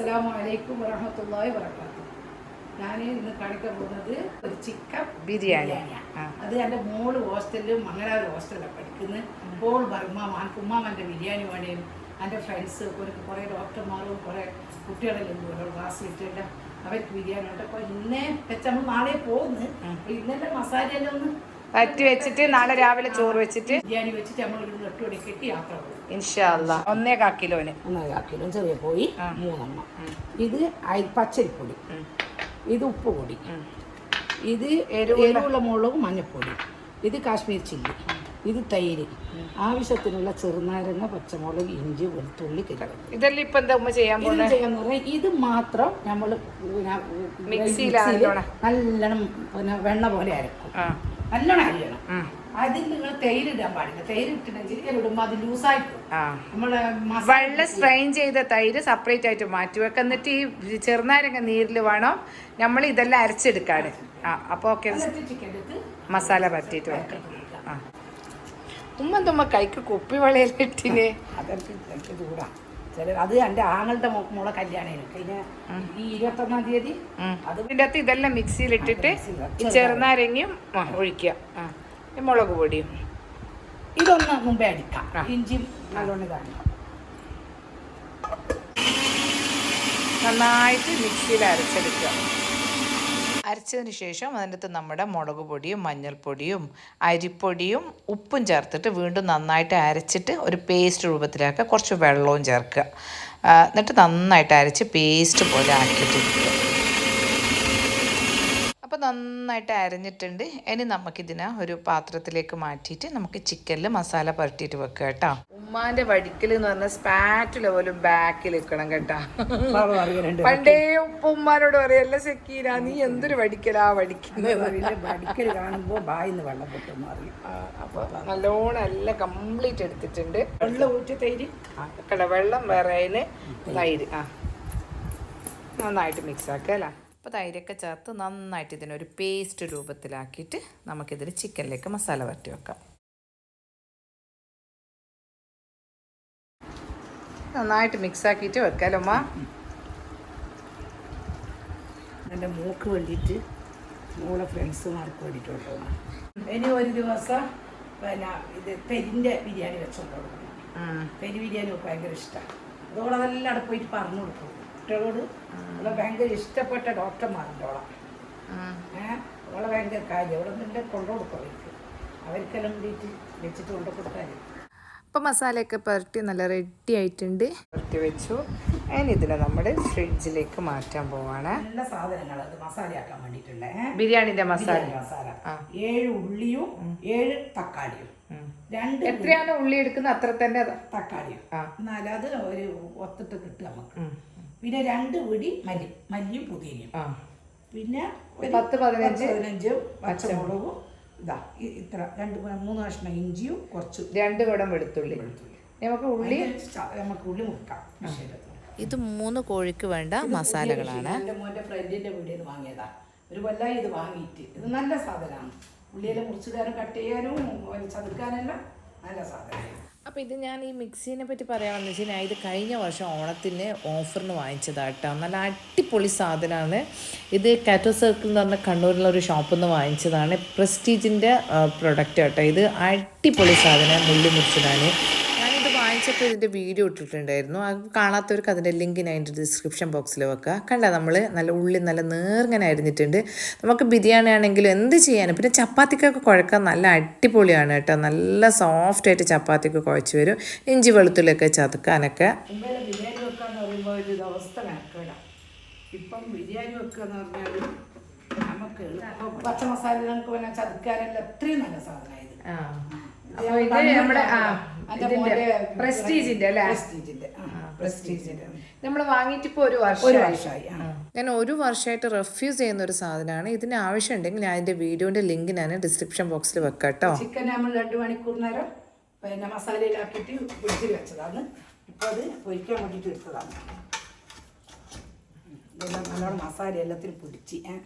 അസ്സലാമു അലൈക്കും വറഹമത്തല്ലാഹി വബറകാതുഹു. ഞാൻ ഇന്ന് കാണിക്കാൻ പോകുന്നത് ഒരു ചിക്കൻ ബിരിയാണി. ആ. അത് എന്റെ മോൾ ഹോസ്റ്റലിലും മംഗലാപുരം ഹോസ്റ്റലിലാണ് പഠിക്കുന്നത് മോൾ പറയും ഉമ്മാമന്റെ ബിരിയാണി വേണേനും. എന്റെ ഫ്രണ്ട്സ് ഒരു കുറേ ഡോക്ടർമാരും കുറേ കുട്ടികളെല്ലാം ഓരോ ക്ലാസ് കിട്ടിയിട്ട് അവർക്ക് ബിരിയാണി ഉണ്ട് അപ്പോൾ ഇന്നേ വെച്ച് നമ്മൾ നാളെ പോകുന്നു. അപ്പോൾ ഇന്നലെ മസാലയെല്ലാം ഒന്ന് പറ്റി വെച്ചിട്ട് നാളെ രാവിലെ ചോറ് വെച്ചിട്ട് ബിരിയാണി വെച്ചിട്ട് നമ്മൾ ഇവിടുന്ന് യാത്ര ഇൻഷാല്ല ഒന്നേ കാ കിലോന് ഒന്നര കിലോ. ചെറിയ പോയി മൂന്നെണ്ണം. ഇത് പച്ചരിപ്പൊടി. ഇത് ഉപ്പ് പൊടി ഇത് എരിവുള്ള മുളക് മഞ്ഞപ്പൊടി ഇത് കാശ്മീർ ചില്ലി. ഇത് തൈര്. ആവശ്യത്തിനുള്ള ചെറുനാരങ്ങ പച്ചമുളക് ഇഞ്ചി വെളുത്തുള്ളി കിഴങ്ങ് ഇതെല്ലാം ഇപ്പൊ എന്താ ഉമ്മ ചെയ്യാൻ പോകുന്നത് ചെയ്യാന്ന് പറഞ്ഞാൽ ഇത് മാത്രം നമ്മൾ മിക്സിയിൽ നല്ലോണം. പിന്നെ വെണ്ണ പോലെ അരക്കും. നല്ലോണം അരിയണം. അതിൽ നിങ്ങൾ തൈര് ഇടാൻ പാടില്ല തൈര് ഇട്ടിട്ടുണ്ടെങ്കിൽ ഇടുമ്പോൾ അത് ലൂസായി നമ്മളെ വെള്ളം സ്ട്രെയിൻ ചെയ്ത തൈര് സെപ്പറേറ്റ് ആയിട്ട് മാറ്റി വെക്കുക എന്നിട്ട് ഈ ചെറുനാരങ്ങ നീരിൽ വേണം നമ്മൾ ഇതെല്ലാം അരച്ചെടുക്കാണ് ആ അപ്പോൾ ഓക്കെ മസാല പറ്റിയിട്ട് വെക്കാം. ആ. ഉമ്മ തുമ്മ കൈക്ക് കുപ്പി വളയിലിട്ടിന് അതൊക്കെ ചൂടാ. ചില അത് എന്റെ ആങ്ങളുടെ മോളെ കല്യാണമായിരുന്നു കഴിഞ്ഞ ഈ ഇരുപത്തൊന്നാം തീയതി അത് അകത്ത് ഇതെല്ലാം മിക്സിയിലിട്ടിട്ട് ഇട്ടിട്ട് ചെറുനാരങ്ങയും ഒഴിക്കുക. മുളക് പൊടിയും. ഇതൊന്ന് മുമ്പേ അടിക്കാം. ഇഞ്ചി നല്ലോണം ഇതാണ് നന്നായിട്ട് മിക്സിയിൽ അരച്ചെടുക്കുക. അരച്ചതിന് ശേഷം അതിന്റെ അകത്ത് നമ്മുടെ മുളക് പൊടിയും മഞ്ഞൾപ്പൊടിയും അരിപ്പൊടിയും ഉപ്പും ചേർത്തിട്ട് വീണ്ടും നന്നായിട്ട് അരച്ചിട്ട് ഒരു പേസ്റ്റ് രൂപത്തിലാക്കുക. കുറച്ച് വെള്ളവും ചേർക്കുക. എന്നിട്ട് നന്നായിട്ട് അരച്ച് പേസ്റ്റ് പോലെ ആക്കിയിട്ടിരിക്കുക. അപ്പോൾ നന്നായിട്ട് അരഞ്ഞിട്ടുണ്ട്. ഇനി നമുക്കിതിനെ ഒരു പാത്രത്തിലേക്ക് മാറ്റിയിട്ട് നമുക്ക് ചിക്കനിൽ മസാല പുരട്ടിയിട്ട് വെക്കുക കേട്ടോ. ഉമ്മാന്റെ വടിക്കൽ എന്ന് പറഞ്ഞ സ്പാറ്റില പോലും ബാക്കിൽ നിൽക്കണം കേട്ടാ. പണ്ടേ ഉപ്പ ഉമ്മാനോട് പറയല്ല സെക്കീന നീ എന്തൊരു വടിക്കലാ വടിക്കുന്നത് ബായിന്ന് വെള്ളം നല്ലോണം എല്ലാം കംപ്ലീറ്റ് എടുത്തിട്ടുണ്ട്. വെള്ളം ഊറ്റി തൈര്. കട വെള്ളം വേറെ അതിന് തൈര്. ആ. നന്നായിട്ട് മിക്സ് ആക്കുക അല്ലേ? അപ്പോൾ തൈരൊക്കെ ചേർത്ത് നന്നായിട്ട് ഇതിനൊരു പേസ്റ്റ് രൂപത്തിലാക്കിയിട്ട് നമുക്കിതിൽ ചിക്കനിലേക്ക് മസാല വരട്ടി വെക്കാം. നന്നായിട്ട് മിക്സ് ആക്കിയിട്ട് വെക്കാലോ അമ്മ? എന്റെ മൂക്ക് വേണ്ടിയിട്ട് മൂളെ ഫ്രണ്ട്സുമാർക്ക് വേണ്ടിയിട്ട് കൊണ്ടുപോകണം ഇനി ഒരു ദിവസം പിന്നെ ഇത് പെരിന്റെ ബിരിയാണി വെച്ചോണ്ട് കൊടുക്കണം പെരി ബിരിയാണി ഭയങ്കര ഇഷ്ടമാണ് അതോടെ അതെല്ലാം അവിടെ പോയിട്ട് പറഞ്ഞു കൊടുക്കും. കുട്ടികളോട് അവളെ ഭയങ്കര ഇഷ്ടപ്പെട്ട ഡോക്ടർമാരുണ്ട് അവളെ. ഏഹ് അവളെ ഭയങ്കര കാര്യം. അവിടെ നിന്നെ കൊണ്ടു കൊടുക്കും അവർക്ക്. അവർക്കെല്ലാം കൂടിയിട്ട് വെച്ചിട്ട് കൊണ്ടു കൊടുക്കാൻ അപ്പോൾ മസാലയൊക്കെ പുരട്ടി നല്ല റെഡി ആയിട്ടുണ്ട്. പുരട്ടി വെച്ചു. അതിന് ഇതിനെ നമ്മൾ ഫ്രിഡ്ജിലേക്ക് മാറ്റാൻ പോവാണ്. നല്ല സാധനങ്ങൾ അത് മസാലയാക്കാൻ വേണ്ടിയിട്ടുള്ള. ബിരിയാണിന്റെ മസാല. മസാല. ഏഴ് ഉള്ളിയും ഏഴ് തക്കാളിയും. രണ്ട് എത്രയാണ് ഉള്ളി എടുക്കുന്നത് അത്ര തന്നെ തക്കാളിയും. എന്നാലും അത് ഒരു ഒത്തിട്ട് കിട്ടും നമുക്ക്. പിന്നെ രണ്ട് പിടി മല്ലി മല്ലിയും പുതിനയും. പിന്നെ പത്ത് പതിനഞ്ച് പതിനഞ്ചും പച്ചമുളകും ഇതാ ഇത്ര രണ്ട് മൂന്ന് കഷ്ണം ഇഞ്ചിയും കുറച്ച് രണ്ട് കുടം വെളുത്തുള്ളി. നമുക്ക് ഉള്ളി നമുക്ക് ഉള്ളി മുക്കാം ഇത് മൂന്ന് കോഴിക്ക് വേണ്ട മസാലകളാണ്. എന്റെ മോന്റെ ഫ്രണ്ടിന്റെ വീട്ടിൽ നിന്ന് വാങ്ങിയതാ. ഒരു കൊല്ലായി ഇത് വാങ്ങിയിട്ട്. ഇത് നല്ല സാധനമാണ്. ഉള്ളിയെല്ലാം മുറിച്ചിടാനും കട്ട് ചെയ്യാനും ചതുക്കാനെല്ലാം നല്ല സാധനമാണ്. അപ്പോൾ ഇത് ഞാൻ ഈ മിക്സീനെ പറ്റി പറയാമെന്ന് വെച്ചാൽ ഞാൻ ഇത് കഴിഞ്ഞ വർഷം ഓണത്തിന് ഓഫറിന് വാങ്ങിച്ചതാട്ടോ നല്ല അടിപൊളി സാധനമാണ് ഇത് കാറ്റോ സർക്കിൾ എന്ന് പറഞ്ഞ കണ്ണൂരിലുള്ള ഒരു ഷോപ്പിൽ നിന്ന് വാങ്ങിച്ചതാണ് പ്രസ്റ്റീജിന്റെ പ്രൊഡക്റ്റ് കേട്ടോ ഇത് അടിപൊളി സാധനം മുള്ളി മുറിച്ചിടാൻ വാങ്ങിച്ചപ്പോൾ ഇതിന്റെ വീഡിയോ ഇട്ടിട്ടുണ്ടായിരുന്നു. അത് കാണാത്തവർക്ക് അതിന്റെ ലിങ്ക് ഞാൻ അതിന്റെ ഡിസ്ക്രിപ്ഷൻ ബോക്സിൽ വെക്കുക കണ്ട നമ്മൾ നല്ല ഉള്ളി നല്ല നേർങ്ങനെ അരിഞ്ഞിട്ടുണ്ട്. നമുക്ക് ബിരിയാണി ആണെങ്കിലും എന്ത് ചെയ്യാനും. പിന്നെ ചപ്പാത്തിക്കൊക്കെ കുഴക്കാൻ നല്ല അടിപൊളിയാണ് കേട്ടോ. നല്ല സോഫ്റ്റായിട്ട് ചപ്പാത്തിക്ക് കുഴച്ച് വരും. ഇഞ്ചി വെളുത്തുള്ളിയൊക്കെ ചതുക്കാനൊക്കെ. പച്ചമസാല ബിരിയാണി വെക്കാന്ന് പറയുമ്പോൾ ഒരു അവസ്ഥ മെനക്കേടാ. ഇപ്പം ബിരിയാണി വെക്കാന്ന് പറഞ്ഞാൽ നമുക്ക് പച്ച മസാല നമുക്ക് പിന്നെ ചതുക്കാനെല്ലാം അത്രയും നല്ല സാധനമായത്. ഇത് നമ്മുടെ ആ പ്രസ്റ്റീജിന്റെ അല്ലേ? പ്രസ്റ്റീജിന്റെ പ്രസ്റ്റീജിന്റെ നമ്മൾ വാങ്ങിയിട്ട് ഇപ്പോൾ ഒരു ഒരു വർഷമായി. ഞാൻ ഒരു വർഷമായിട്ട് റെഫ്യൂസ് ചെയ്യുന്ന ഒരു സാധനമാണ്. ഇതിന് ആവശ്യമുണ്ടെങ്കിൽ ഞാൻ എന്റെ വീഡിയോന്റെ ലിങ്ക് ഞാൻ ഡിസ്ക്രിപ്ഷൻ ബോക്സിൽ വെക്കാം കേട്ടോ ചിക്കൻ നമ്മൾ രണ്ട് മണിക്കൂർ നേരം പിന്നെ മസാലയിലാക്കിയിട്ട് ഫ്രിഡ്ജിൽ വെച്ചതാണ്. ഇപ്പോൾ അത് പൊരിക്കാൻ വേണ്ടിയിട്ട് എടുത്തതാണ്. ഇതെല്ലാം നല്ലോണം മസാല എല്ലാത്തിനും പിടിച്ച് ഏ.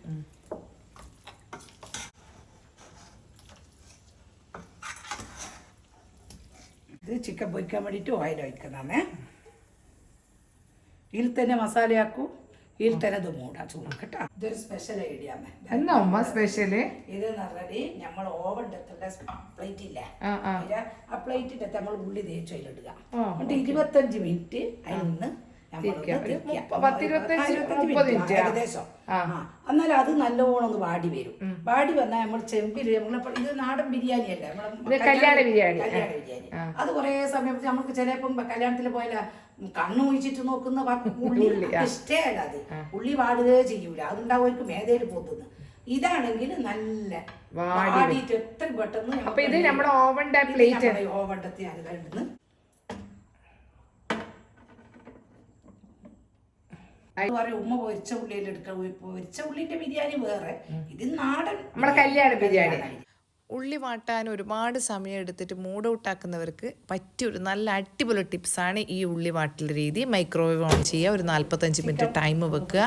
ഇത് ചിക്കൻ പൊരിക്കാൻ വേണ്ടിയിട്ട് ഓയിൽ ഒഴിക്കുന്നതാണ്. ഇതിൽ തന്നെ മസാലയാക്കും ഇതിൽ തന്നെ ഇത് മൂടാ. ചൂട് കേട്ടോ. ഇതൊരു സ്പെഷ്യൽ ഐഡിയ എന്നാ ഉമ്മ സ്പെഷ്യൽ ഇത് പറഞ്ഞാൽ നമ്മൾ ഓവൻ എടുത്തിട്ട് പ്ലേറ്റ് ഇല്ല? ആ പ്ലേറ്റിന്റെ അതിൽ ആ പ്ലേറ്റിന്റെ നമ്മൾ ഉള്ളി തേച്ച് അതിലിടുക. എന്നിട്ട് ഇരുപത്തഞ്ച് മിനിറ്റ് അതിൽ നിന്ന് ഏകദേശം. എന്നാലും അത് നല്ലോണം ഒന്ന് വാടി വരും. വാടി വന്നാൽ നമ്മൾ ചെമ്പിൽ നമ്മൾ ഇത് നാടൻ ബിരിയാണി അല്ല? നമ്മളെ കല്യാണ ബിരിയാണി. കല്യാണ ബിരിയാണി. അത് കുറേ സമയം നമുക്ക് ചിലപ്പം കല്യാണത്തിൽ പോയാല കണ്ണു ഒഴിച്ചിട്ട് നോക്കുന്ന ഉള്ളി ഇഷ്ടേ അല്ല അത്. ഉള്ളി വാടുകയോ ചെയ്യൂല. അതുണ്ടാവും മേധയിൽ മേതയിൽ പോകുന്നത് ഇതാണെങ്കിൽ നല്ല വാടിയിട്ട് എത്ര പെട്ടെന്ന് അപ്പൊ ഇത് നമ്മുടെ ഓവന്റെ പ്ലേറ്റ് ഓവണ്ടത്തിൽ അത് കണ്ടിന്ന് അത് പറയും ഉമ്മ പൊരിച്ച ഉള്ളിയിൽ എടുക്കാം പൊരിച്ച ഉള്ളിന്റെ ബിരിയാണി വേറെ. ഇത് നാടൻ നമ്മുടെ കല്യാണ ബിരിയാണി. ഉള്ളി വാട്ടാൻ ഒരുപാട് സമയം എടുത്തിട്ട് മൂഡ് ഔട്ടാക്കുന്നവർക്ക് പറ്റിയ ഒരു നല്ല അടിപൊളി ടിപ്സാണ് ഈ ഉള്ളി വാട്ടൽ രീതി. മൈക്രോവേവ് ഓൺ ചെയ്യുക ഒരു നാൽപ്പത്തഞ്ച് മിനിറ്റ് ടൈം വെക്കുക.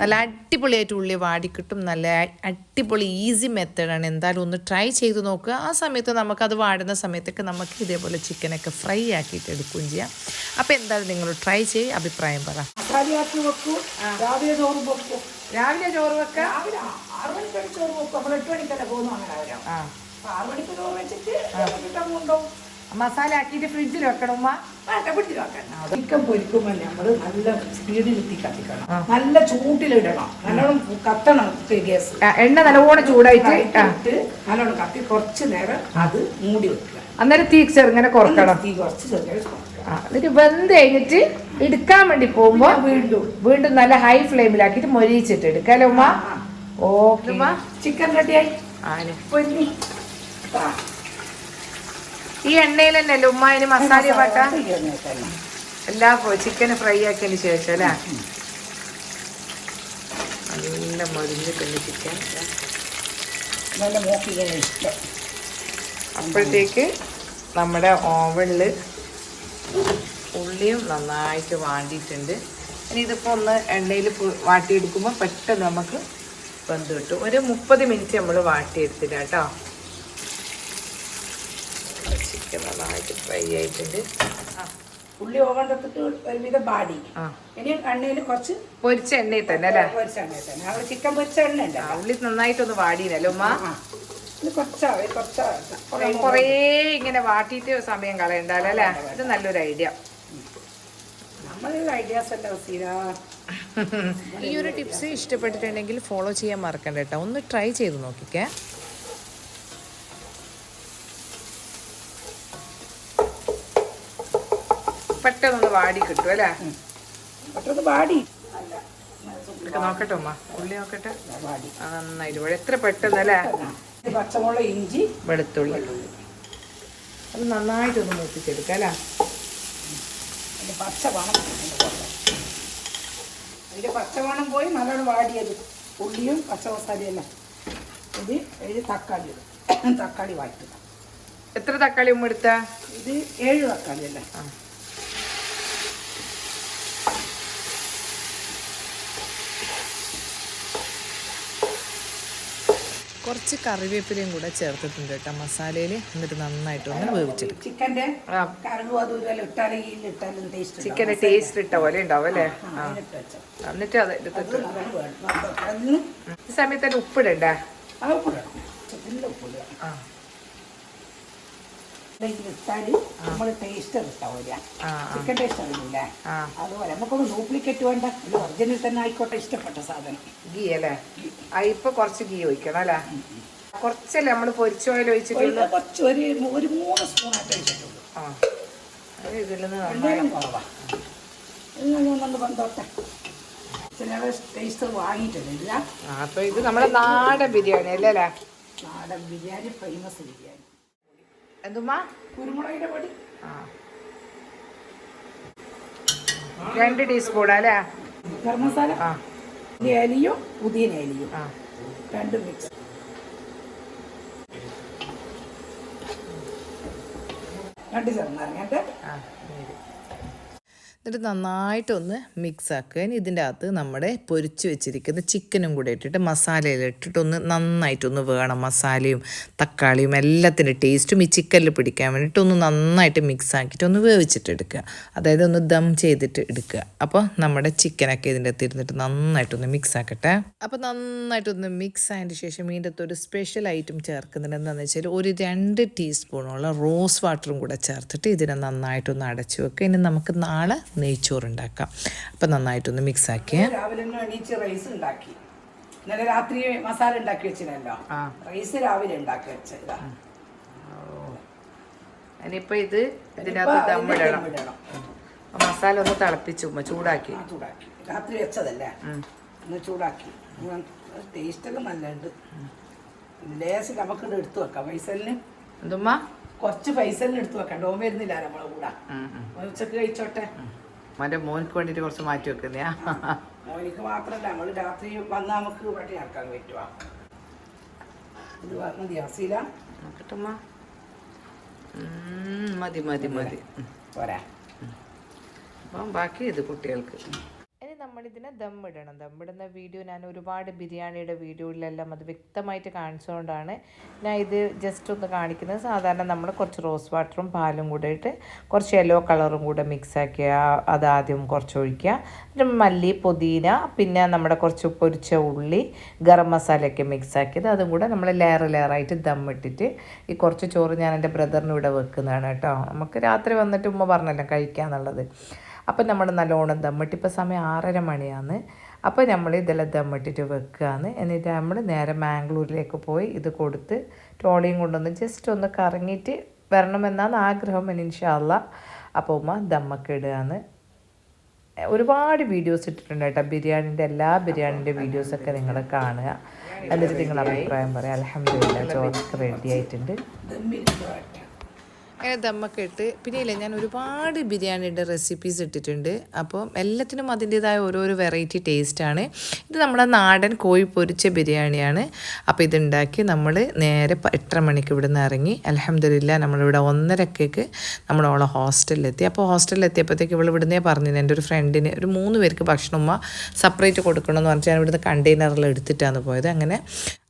നല്ല അടിപൊളിയായിട്ട് ഉള്ളി വാടിക്കിട്ടും നല്ല അടിപൊളി ഈസി മെത്തേഡാണ് എന്തായാലും ഒന്ന് ട്രൈ ചെയ്ത് നോക്കുക. ആ സമയത്ത് നമുക്കത് വാടുന്ന സമയത്തൊക്കെ നമുക്ക് ഇതേപോലെ ചിക്കനൊക്കെ ഫ്രൈ ആക്കിയിട്ട് എടുക്കുകയും ചെയ്യാം. അപ്പോൾ എന്തായാലും നിങ്ങൾ ട്രൈ ചെയ്ത് അഭിപ്രായം പറ. മസാലയാക്കി വെക്കും. രാവിലെ ചോറ് വെക്കും. രാവിലെ ചോറ് വെക്കാം? രാവിലെ ആറു മണിക്കാണ് ചോറ് വെക്കും. നമ്മൾ എട്ട് മണിക്കല്ലേ പോകുന്നു അങ്ങനെ അവരാ മണിക്ക് ചോറ് വെച്ചിട്ട് കിട്ടാൻ മസാല ആക്കിയിട്ട് ഫ്രിഡ്ജിൽ വെക്കണം പിടിച്ച് വെക്കാൻ ചിക്കൻ പൊരിക്കുമ്പോൾ നമ്മൾ നല്ല സ്പീഡിൽ എത്തി കത്തിക്കണം. നല്ല ചൂട്ടിലിടണം നല്ലോണം കത്തണം ഗ്യാസ്. എണ്ണ നല്ലോണം ചൂടായിട്ട് നല്ലോണം കത്തി കുറച്ച് നേരം അത് മൂടി വെക്കുക. അന്നേരം തീ ചെറുങ്ങനെ കുറക്കണം. തീ കുറച്ച് എന്നിട്ട് വെന്ത് കഴിഞ്ഞിട്ട് എടുക്കാൻ വേണ്ടി പോകുമ്പോ വീണ്ടും. വീണ്ടും നല്ല ഹൈ ഫ്ലെയിമിലാക്കിയിട്ട് മൊരിയിച്ചിട്ട് എടുക്കാലോ ഉമ്മ? ഓക്കെ ചിക്കൻ റെഡിയായി ഈ എണ്ണയിലല്ലേ തന്നെയല്ലേ ഉമ്മ അതിന് മസാല പട്ട എല്ലാ ചിക്കൻ ഫ്രൈ ആക്കിയതിന് ശേഷം അല്ലേ? നല്ല മൊരിഞ്ഞിട്ടുണ്ട് ചിക്കൻ നല്ല മോക്കിങ്ങനെ ഇഷ്ടം. അപ്പോഴത്തേക്ക് നമ്മുടെ ഓവനിൽ ഉള്ളിയും നന്നായിട്ട് വാണ്ടിയിട്ടുണ്ട്. ഇനി ഇതിപ്പോൾ ഒന്ന് എണ്ണയിൽ വാട്ടിയെടുക്കുമ്പോൾ പെട്ടെന്ന് നമുക്ക് വെന്ത് കിട്ടും ഒരു മുപ്പത് മിനിറ്റ് നമ്മൾ വാട്ടിയെടുത്തില്ല കേട്ടോ. ചിക്കൻ നന്നായിട്ട് ഫ്രൈ ആയിട്ടുണ്ട്. ആ. ഉള്ളി ഓവണ്ടിട്ട് ഒരുവിധം പാടി ആ. ഇനി എണ്ണയിൽ കുറച്ച് പൊരിച്ച എണ്ണയിൽ തന്നെ അല്ലേ? പൊരിച്ച എണ്ണയിൽ തന്നെ. അവിടെ ചിക്കൻ പൊരിച്ച എണ്ണ ഉള്ളി നന്നായിട്ടൊന്ന് വാടിയില്ലല്ലോ ഉമ്മ? ഇത് കുറച്ചാ ഇത് കുറേ ഇങ്ങനെ വാട്ടിയിട്ട് സമയം കളയണ്ടല്ലോ അല്ലേ ഇത് നല്ലൊരു ഐഡിയ. നമ്മളുടെ ഐഡിയാസ് അല്ല സ്ഥിര ഈ ഒരു ടിപ്സ് ഇഷ്ടപ്പെട്ടിട്ടുണ്ടെങ്കിൽ ഫോളോ ചെയ്യാൻ മറക്കണ്ട കേട്ടോ. ഒന്ന് ട്രൈ ചെയ്ത് നോക്കിക്കേ. പെട്ടെന്നൊന്ന് വാടി കിട്ടും അല്ലേ? പെട്ടെന്ന് വാടി. നോക്കട്ടെ ഉമ്മ. ഉള്ളി നോക്കട്ടെ. നന്നായിട്ട് എത്ര പെട്ടെന്ന് അല്ലേ? ഇത് പച്ചമുളക് ഇഞ്ചി വെളുത്തുള്ളി. അത് നന്നായിട്ടൊന്ന് മൂപ്പിച്ചെടുക്കാം അല്ലേ? പച്ച പച്ച അതിന്റെ പച്ച പച്ചമണം പോയി നല്ലോണം വാടിയത് ഉള്ളിയും പച്ച മസാലയെല്ലാം ഇത് ഏഴ് തക്കാളി ഇടും. തക്കാളി വാട്ടുക എത്ര തക്കാളി ഉമ്മ എടുത്ത? ഇത് ഏഴ് തക്കാളി അല്ലേ? കുറച്ച് കറിവേപ്പിലയും കൂടെ ചേർത്തിട്ടുണ്ട് കേട്ടോ. മസാലയിൽ എന്നിട്ട് വേവിച്ചെടുക്കും. ചിക്കന്റെ ഇട്ടാലും ഈ ഇട്ടാലും ടേസ്റ്റ് ചിക്കന്റെ ടേസ്റ്റ് ഇട്ട പോലെ ഉണ്ടാവും അല്ലേ? എന്നിട്ട് അത് എടുത്തിട്ട് ഈ സമയത്ത് തന്നെ ഉപ്പിടണ്ടേ? ആ. നമ്മൾ ടേസ്റ്റ് കിട്ടാവില്ല ആ ചിക്കൻ ടേസ്റ്റ് അറിയില്ലേ ആ. അതുപോലെ നമുക്കൊന്ന് ഡ്യൂപ്ലിക്കേറ്റ് വേണ്ട. ഇത് ഒറിജിനൽ തന്നെ ആയിക്കോട്ടെ ഇഷ്ടപ്പെട്ട സാധനം. ഗീ അല്ലേ? ഇപ്പൊ കുറച്ച് ഗീ ഒഴിക്കണം അല്ലേ? കുറച്ചല്ലേ നമ്മൾ പൊരിച്ച ഓയിൽ ഒഴിച്ചിട്ടുള്ളൂ? ഒരു കുറച്ച് ഒരു ഒരു മൂന്ന് സ്പൂണായിട്ട് ഒഴിച്ചിട്ടുള്ളൂ. ആ. അത് ഇതിൽ നിന്ന് നന്നായി. എണ്ണയും കുറവാ. ഇത് ബന്ധോട്ടെ ടേസ്റ്റ് വാങ്ങിയിട്ടില്ല. അപ്പൊ ഇത് നമ്മുടെ നാടൻ ബിരിയാണി അല്ലേ നാടൻ ബിരിയാണി ഫേമസ് ബിരിയാണി. എന്തുമ്മാ? കുരുമുളകിന്റെ പൊടി. ആ. രണ്ട് ടീസ്പൂൺ അല്ലേ? ഗരം മസാല ആ. ഈ ഇലയും പുതിയ ഇലയും ആ. രണ്ടും മിക്സ് രണ്ട് ചെറുനാരങ്ങന്റെ ആ ശരി. എന്നിട്ട് നന്നായിട്ടൊന്ന് മിക്സ് ആക്കുക ഇനി ഇതിന്റെ അകത്ത് നമ്മുടെ പൊരിച്ച് വെച്ചിരിക്കുന്ന ചിക്കനും കൂടെ ഇട്ടിട്ട് മസാലയിൽ ഇട്ടിട്ടൊന്ന് നന്നായിട്ടൊന്ന് വേണം. മസാലയും തക്കാളിയും എല്ലാത്തിന്റെ ടേസ്റ്റും ഈ ചിക്കനിൽ പിടിക്കാൻ വേണ്ടിയിട്ട് ഒന്ന് നന്നായിട്ട് മിക്സ് ആക്കിയിട്ട് ഒന്ന് വേവിച്ചിട്ട് എടുക്കുക അതായത് ഒന്ന് ദം ചെയ്തിട്ട് എടുക്കുക. അപ്പോൾ നമ്മുടെ ചിക്കനൊക്കെ ഇതിന്റെ അകത്ത് ഇരുന്നിട്ട് നന്നായിട്ടൊന്ന് മിക്സ് ആക്കട്ടെ. അപ്പോൾ നന്നായിട്ടൊന്ന് മിക്സ് ആയതിന്റെ ശേഷം ഇതിന്റെ അകത്ത് ഒരു സ്പെഷ്യൽ ഐറ്റം ചേർക്കുന്നത് എന്താണെന്ന് വെച്ചാൽ ഒരു രണ്ട് ടീസ്പൂണോളം റോസ് വാട്ടറും കൂടെ ചേർത്തിട്ട് ഇതിനെ നന്നായിട്ടൊന്ന് അടച്ചു വെക്കുക. ഇനി നമുക്ക് നാളെ നെയ്ച്ചോറ് ഉണ്ടാക്കാം അപ്പോൾ നന്നായിട്ടൊന്ന് മിക്സ് ആക്കിയേ രാവിലെ എണീച്ച് റൈസ് ഉണ്ടാക്കി. ഇന്നലെ രാത്രി മസാല ഉണ്ടാക്കി വെച്ചിനല്ലോ റൈസ് രാവിലെ ഉണ്ടാക്കി വെച്ചതാ. ഇനിയിപ്പോൾ ഇത് ഇതിനകത്ത് ദമ്മിടണം മസാല ഒന്ന് തിളപ്പിച്ചു ചൂടാക്കി. ചൂടാക്കി. രാത്രി വെച്ചതല്ലേ? ഒന്ന് ചൂടാക്കി. ടേസ്റ്റ് ഒക്കെ നല്ലുണ്ട് ലേശം നമുക്ക് എടുത്തു വെക്കാം. പൈസലിന് എന്തുമ്മ? കുറച്ച് പൈസലിന് എടുത്തു വെക്കാം. ഡോം വരുന്നില്ല നമ്മളെ കൂടെ. ഉച്ചയ്ക്ക് കഴിച്ചോട്ടെ. മോന്റെ മോനക്ക് വേണ്ടിയിട്ട് കുറച്ച് മാറ്റി വെക്കുന്നയാ. മോനിക്ക് മാത്രമല്ല നമ്മൾ രാത്രി വന്നാൽ നമുക്ക് ഇത് മതിയോ സീല നോക്കട്ടുമ്മ. മതി മതി മതി. പോരാ. അപ്പം ബാക്കി ഇത് കുട്ടികൾക്ക്. നമ്മളിതിനെ ദമ്മിടണം. ദമ്മിടുന്ന വീഡിയോ ഞാൻ ഒരുപാട് ബിരിയാണിയുടെ വീഡിയോയിലെല്ലാം അത് വ്യക്തമായിട്ട് കാണിച്ചുകൊണ്ടാണ് ഞാൻ ഇത് ജസ്റ്റ് ഒന്ന് കാണിക്കുന്നത്. സാധാരണ നമ്മൾ കുറച്ച് റോസ് വാട്ടറും പാലും കൂടെ ഇട്ട് കുറച്ച് യെല്ലോ കളറും കൂടെ മിക്സ് അതാദ്യം അത് ആദ്യം കുറച്ച് ഒഴിക്കുക. എന്നിട്ട് മല്ലി പുതിന പിന്നെ നമ്മുടെ കുറച്ച് പൊരിച്ച ഉള്ളി ഗരം മസാലയൊക്കെ മിക്സാക്കിയത് അതും കൂടെ നമ്മൾ ലെയർ ലെയറായിട്ട് ദമ്മിട്ടിട്ട് ഈ കുറച്ച് ചോറ് ഞാൻ എന്റെ ബ്രദറിന് ഇവിടെ വെക്കുന്നതാണ് കേട്ടോ. നമുക്ക് രാത്രി വന്നിട്ട് ഉമ്മ പറഞ്ഞല്ലോ കഴിക്കാന്നുള്ളത്. അപ്പം നമ്മൾ നല്ലോണം ദമ്മിട്ട് ഇപ്പോൾ സമയം ആറര മണിയാണ്. അപ്പോൾ നമ്മൾ ഇതെല്ലാം ദമ്മിട്ടിട്ട് വെക്കുകയാണ് എന്നിട്ട് നമ്മൾ നേരെ മാംഗ്ലൂരിലേക്ക് പോയി ഇത് കൊടുത്ത് ട്രോളിയും കൊണ്ടൊന്ന് ജസ്റ്റ് ഒന്ന് കറങ്ങിയിട്ട് വരണമെന്നാണ് ആഗ്രഹം. ഇൻഷാല്ല അപ്പോൾ ഉമ്മ ദമ്മൊക്കെ ഇടുകയാണ്. ഒരുപാട് വീഡിയോസ് ഇട്ടിട്ടുണ്ട് കേട്ടോ. ബിരിയാണിന്റെ എല്ലാ ബിരിയാണിന്റെ വീഡിയോസൊക്കെ നിങ്ങൾ കാണുക. എന്നിട്ട് നിങ്ങളുടെ അഭിപ്രായം പറയാം. അലഹമില്ല ചോറൊക്കെ റെഡി ആയിട്ടുണ്ട്. അങ്ങനെ ദമ്മൊക്കെ ഇട്ട് പിന്നെ ഇല്ല ഞാൻ ഒരുപാട് ബിരിയാണിയുടെ റെസിപ്പീസ് ഇട്ടിട്ടുണ്ട്. അപ്പോൾ എല്ലാത്തിനും അതിന്റേതായ ഓരോരോ വെറൈറ്റി ടേസ്റ്റാണ് ഇത് നമ്മുടെ നാടൻ കോഴി പൊരിച്ച ബിരിയാണിയാണ്. അപ്പോൾ ഇതുണ്ടാക്കി നമ്മൾ നേരെ എട്ടര മണിക്ക് ഇവിടെ നിന്ന് ഇറങ്ങി. അലഹമില്ല നമ്മളിവിടെ ഒന്നരക്കേക്ക് നമ്മളോളെ ഹോസ്റ്റലിലെത്തി. അപ്പോൾ ഹോസ്റ്റലിലെത്തിയപ്പോഴത്തേക്ക് ഇവൾ ഇവിടുന്നേ പറഞ്ഞു എന്റെ ഒരു ഫ്രണ്ടിന് ഒരു മൂന്ന് പേർക്ക് ഭക്ഷണം സെപ്പറേറ്റ് കൊടുക്കണമെന്ന് പറഞ്ഞാൽ ഞാൻ ഇവിടുന്ന് കണ്ടെയ്നറിൽ എടുത്തിട്ടാണ് പോയത്. അങ്ങനെ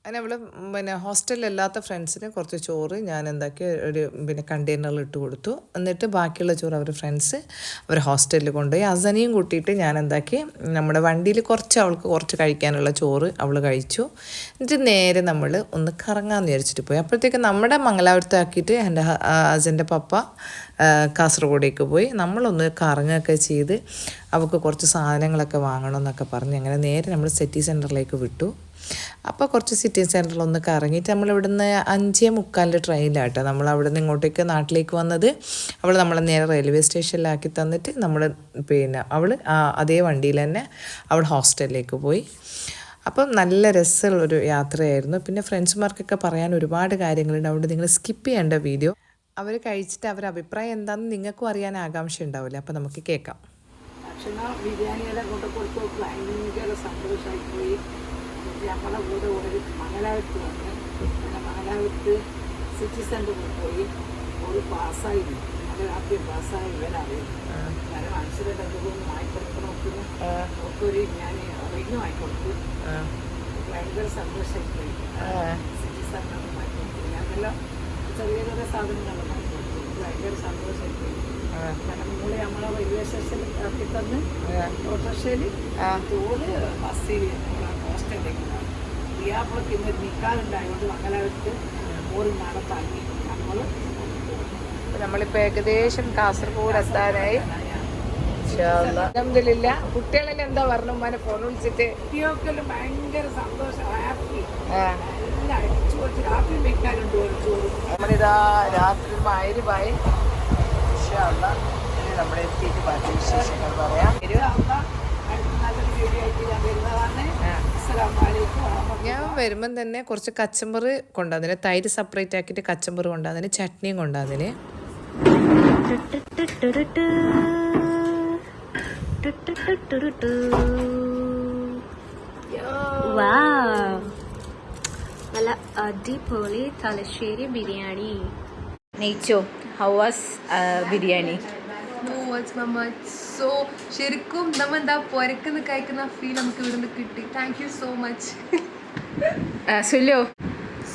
അങ്ങനെ അവൾ പിന്നെ ഹോസ്റ്റലിലല്ലാത്ത ഫ്രണ്ട്സിന് കുറച്ച് ചോറ് ഞാൻ എന്താക്കി ഒരു പിന്നെ കണ്ടെയ്നറിൽ ഇട്ട് കൊടുത്തു. എന്നിട്ട് ബാക്കിയുള്ള ചോറ് അവർ ഫ്രണ്ട്സ് അവർ ഹോസ്റ്റലിൽ കൊണ്ടുപോയി. അസനെയും കൂട്ടിയിട്ട് ഞാൻ എന്താക്കി നമ്മുടെ വണ്ടിയിൽ കുറച്ച് അവൾക്ക് കുറച്ച് കഴിക്കാനുള്ള ചോറ് അവൾ കഴിച്ചു. എന്നിട്ട് നേരെ നമ്മൾ ഒന്ന് കറങ്ങാമെന്ന് വിചാരിച്ചിട്ട് പോയി. അപ്പോഴത്തേക്ക് നമ്മുടെ മംഗലാപുരത്താക്കിയിട്ട് എന്റെ അസന്റെ പപ്പ കാസർഗോഡേക്ക് പോയി. നമ്മളൊന്ന് കറങ്ങുകയൊക്കെ ചെയ്ത് അവൾക്ക് കുറച്ച് സാധനങ്ങളൊക്കെ വാങ്ങണമെന്നൊക്കെ പറഞ്ഞ് അങ്ങനെ നേരെ നമ്മൾ സെറ്റി സെന്ററിലേക്ക് വിട്ടു. അപ്പോൾ കുറച്ച് സിറ്റി സെന്ററിലൊന്ന് കറങ്ങിയിട്ട് നമ്മൾ ഇവിടുന്ന് അഞ്ചേ മുക്കാലിന്റെ ട്രെയിനിലാട്ടോ നമ്മൾ അവിടെ നിന്ന് ഇങ്ങോട്ടേക്ക് നാട്ടിലേക്ക് വന്നത്. അവൾ നമ്മളെ നേരെ റെയിൽവേ സ്റ്റേഷനിലാക്കി തന്നിട്ട് നമ്മൾ പിന്നെ അവൾ അതേ വണ്ടിയിൽ തന്നെ അവൾ ഹോസ്റ്റലിലേക്ക് പോയി. അപ്പം നല്ല രസമുള്ളൊരു യാത്രയായിരുന്നു. പിന്നെ ഫ്രണ്ട്സുമാർക്കൊക്കെ പറയാൻ ഒരുപാട് കാര്യങ്ങളുണ്ട്. അതുകൊണ്ട് നിങ്ങൾ സ്കിപ്പ് ചെയ്യേണ്ട വീഡിയോ അവർ കഴിച്ചിട്ട് അവരുടെ അഭിപ്രായം എന്താണെന്ന് നിങ്ങൾക്കും അറിയാൻ ആകാംക്ഷ ഉണ്ടാവില്ല? അപ്പം നമുക്ക് കേൾക്കാം. ഭക്ഷണം ബിരിയാണിയെല്ലാം കൊണ്ട് കൊടുത്തു ഭയങ്കര സന്തോഷമായി പോയി. നമ്മളെ കൂടെ ഒരു മംഗലാപുരത്ത് വന്ന്. പിന്നെ മംഗലാപുരത്ത് സിറ്റി സെന്ററിൽ പോയി. ഒരു പാസ്സായി രാത്രി പാസ്സായി ഇവരറിയും ഞാൻ മനസ്സിലായിട്ട് എന്തൊന്നും ഒക്കെ ഒരു ഞാൻ റിങ് വാങ്ങിക്കൊടുത്തു. ഭയങ്കര സന്തോഷമായി പോയി സിറ്റി സെന്ററിൽ വാങ്ങിക്കൊടുത്തു. ഞാനെല്ലാം ചെറിയ ചെറിയ സാധനങ്ങളെല്ലാം വാങ്ങിക്കൊടുത്തു. ഭയങ്കര സന്തോഷമായി പോയി കാരണം മോളെ നമ്മളെ റെയിൽവേ സ്റ്റേഷനിൽ ഇറക്കി തന്ന് ഓട്ടോറിക്ഷയിൽ തോട് ബസ്സിൽ നമ്മളെ ഹോസ്റ്റലിലേക്ക് ഇന്ന് നിൽക്കാറുണ്ടായതുകൊണ്ട് മംഗലാപുരത്ത് ഓറി നടത്താക്കി നമ്മൾ നമ്മളിപ്പോൾ ഏകദേശം കാസർഗോഡ് എത്താനായി. അലഹമില്ല കുട്ടികളെല്ലാം എന്താ പറഞ്ഞു? ഉമ്മാനെ ഫോൺ വിളിച്ചിട്ട്. കുട്ടികൾക്കെല്ലാം ഭയങ്കര സന്തോഷം. ഹാപ്പി. രാത്രി വെക്കാനുണ്ട് നമ്മളിതാ രാത്രി ആയിരമായി ബാക്കി വിശേഷങ്ങൾ പറയാം. നല്ല വീഡിയോ ആയിട്ട് ഞാൻ വരുന്നതാണ് ഞാൻ വരുമ്പം തന്നെ കുറച്ച് കച്ചമ്പർ കൊണ്ടുവന്നിന്. തൈര് സെപ്പറേറ്റ് ആക്കിയിട്ട് കച്ചമ്പർ കൊണ്ടുവന്നിന്. ചട്നിയും കൊണ്ടുവന്നിന്. വാവ് നല്ല അടിപൊളി Thalassery biryani. നെയ്ച്ചോ how was biryani watch mamma so ശരിക്കും നമ്മൾ എന്താ പുരക്കുന്ന കഴിക്കുന്ന ഫീൽ നമുക്ക് ഇവിടുന്ന് കിട്ടി. Thank you so much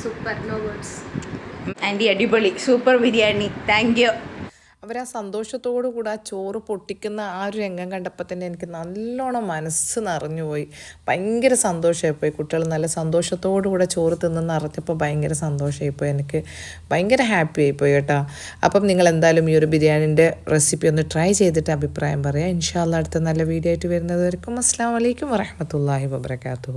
super no words aunty അടിപൊളി. സൂപ്പർ ബിരിയാണി. താങ്ക് യു അവർ ആ സന്തോഷത്തോടു കൂടെ ആ ചോറ് പൊട്ടിക്കുന്ന ആ ഒരു രംഗം കണ്ടപ്പോൾ തന്നെ എനിക്ക് നല്ലോണം മനസ്സ് നിറഞ്ഞു പോയി. ഭയങ്കര സന്തോഷമായിപ്പോയി കുട്ടികൾ നല്ല സന്തോഷത്തോടു കൂടെ ചോറ് തിന്നെന്ന് അറിഞ്ഞപ്പോൾ ഭയങ്കര സന്തോഷമായിപ്പോയി എനിക്ക് ഭയങ്കര ഹാപ്പി ആയിപ്പോയി കേട്ടോ. അപ്പം നിങ്ങൾ എന്തായാലും ഈ ഒരു ബിരിയാണിന്റെ റെസിപ്പി ഒന്ന് ട്രൈ ചെയ്തിട്ട് അഭിപ്രായം പറയാം ഇൻഷാല്ല അടുത്ത നല്ല വീഡിയോ ആയിട്ട് വരുന്നത് വരയ്ക്കും അസ്സാം വലൈക്കും വരഹമത്തല്ലാഹി വബർക്കാത്തു